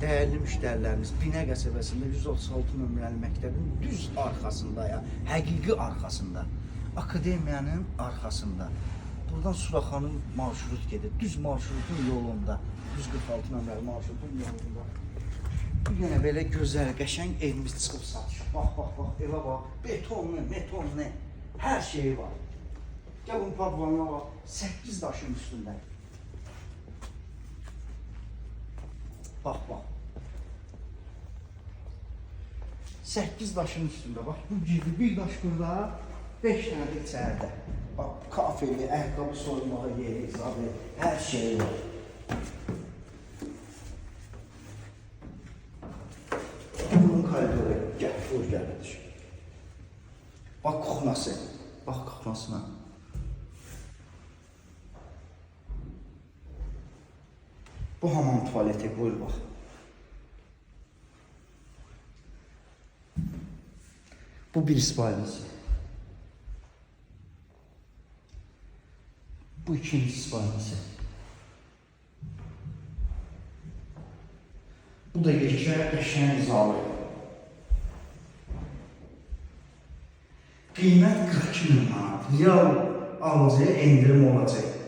Değerli müşterilerimiz Binə qəsəbəsində 136 nömrəli məktəbin düz arxasında ya, həqiqi arxasında. Akademiyanın arxasında. Buradan Suraxanın marşrut gedir. Düz marşrutun yolunda. 146 nömrəli marşrutun yolunda. Bu yenə belə gözəl, qəşəng evimiz çıxıb satışa. Bax, bax, bax, evə bax. Betonlu, metonlu, hər şeyi var. Gəl bunun padvanına bax. 8 daşın üstündə. Bax, bax. 8 daşın üstündə. Bax, bu gibi bir daş burada, 5 dənə də içəridə. Kafeli, ayaqqabı soymağa yeri, zabi, hər şey var. Bunun koridoru, gəl, vur gəl. Bax, kuxnası. Bax, kuxnasına. Bu hamam tuvaleti, buyur bax. Bu bir ispalisi. Bu ikinci ispalisi. Bu da yekə qəşəng zalı. Qiymət 42 min manat. Real alıcıya endirim olacaq.